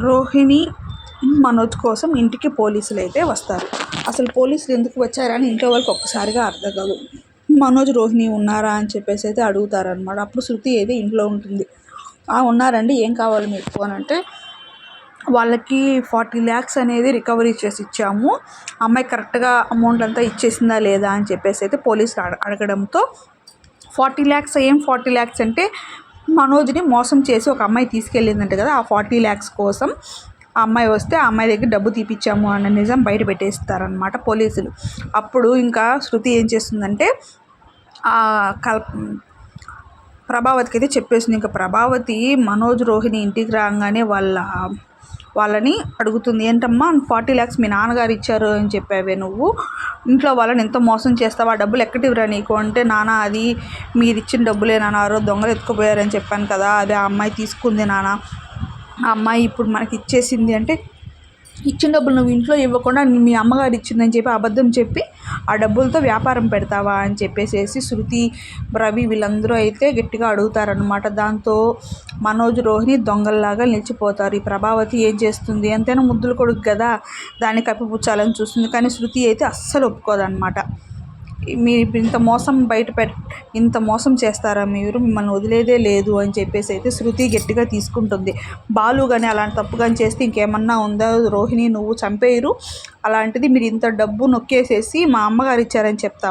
రోహిణి మనోజ్ కోసం ఇంటికి పోలీసులు అయితే వస్తారు. అసలు పోలీసులు ఎందుకు వచ్చారని ఇంట్లో వాళ్ళకి ఒక్కసారిగా అర్థం కాదు. మనోజ్ రోహిణి ఉన్నారా అని చెప్పేసి అయితే అడుగుతారనమాట అప్పుడు శృతి అయితే ఇంట్లో ఉంటుంది. "ఆ, ఉన్నారండి ఏం కావాలి మీకు? అని అంటే వాళ్ళకి ఫార్టీ ల్యాక్స్ అనేది రికవరీ చేసి ఇచ్చాము. అమ్మాయి కరెక్ట్గా అమౌంట్ అంతా ఇచ్చేసిందా లేదా? అని చెప్పేసి అయితే పోలీసులు అడగడంతో ఫార్టీ ల్యాక్స్ ఏం ఫార్టీ ల్యాక్స్ అంటే మనోజ్ని మోసం చేసి ఒక అమ్మాయి తీసుకెళ్ళిందంట కదా ఆ ఫార్టీ ల్యాక్స్ కోసం. ఆ అమ్మాయి వస్తే ఆ అమ్మాయి దగ్గర డబ్బు తీపిచ్చాము అన్న నిజం బయట పెట్టేస్తారనమాట పోలీసులు. అప్పుడు ఇంకా శృతి ఏం చేస్తుందంటే ఆ కల్ ప్రభావతికి అయితే చెప్పేసింది. ఇంకా ప్రభావతి మనోజ్ రోహిణి ఇంటికి రాగానే వాళ్ళ వాళ్ళని అడుగుతుంది. ఏంటమ్మా ఫార్టీ ల్యాక్స్ మీ నాన్నగారు ఇచ్చారు అని చెప్పావే నువ్వు. ఇంట్లో వాళ్ళని ఎంత మోసం చేస్తావు? ఆ డబ్బులు ఎక్కడివ్వరా నీకు? అంటే నాన్న అది మీరు ఇచ్చిన డబ్బులే నాన్న. ఆ రోజు దొంగలు ఎత్తుకుపోయారని చెప్పాను కదా అదే ఆ అమ్మాయి తీసుకుంది నాన్న. ఆ అమ్మాయి ఇప్పుడు మనకి ఇచ్చేసింది అంటే ఇచ్చిన డబ్బులు నువ్వు ఇంట్లో ఇవ్వకుండా మీ అమ్మగారు ఇచ్చిందని చెప్పి అబద్ధం చెప్పి ఆ డబ్బులతో వ్యాపారం పెడతావా అని చెప్పేసేసి శృతి రవి వీళ్ళందరూ అయితే గట్టిగా అడుగుతారనమాట దాంతో మనోజ్ రోహిణి దొంగల్లాగా నిలిచిపోతారు. ఈ ప్రభావతి ఏం చేస్తుంది? ఎంతైనా ముద్దులు కొడుకు కదా. దాన్ని కప్పిపుచ్చాలని చూస్తుంది. కానీ శృతి అయితే అస్సలు ఒప్పుకోదన్నమాట. మీరు ఇప్పుడు ఇంత మోసం బయట పెట్ ఇంత మోసం చేస్తారా మీరు? మిమ్మల్ని వదిలేదే లేదు అని చెప్పేసి అయితే శృతి గట్టిగా తీసుకుంటుంది. బాలు కానీ అలాంటి తప్పు కానీ చేస్తే ఇంకేమన్నా ఉందా? రోహిణి నువ్వు చంపేయరు. అలాంటిది మీరు ఇంత డబ్బు నొక్కేసేసి మా అమ్మగారు ఇచ్చారని చెప్తావా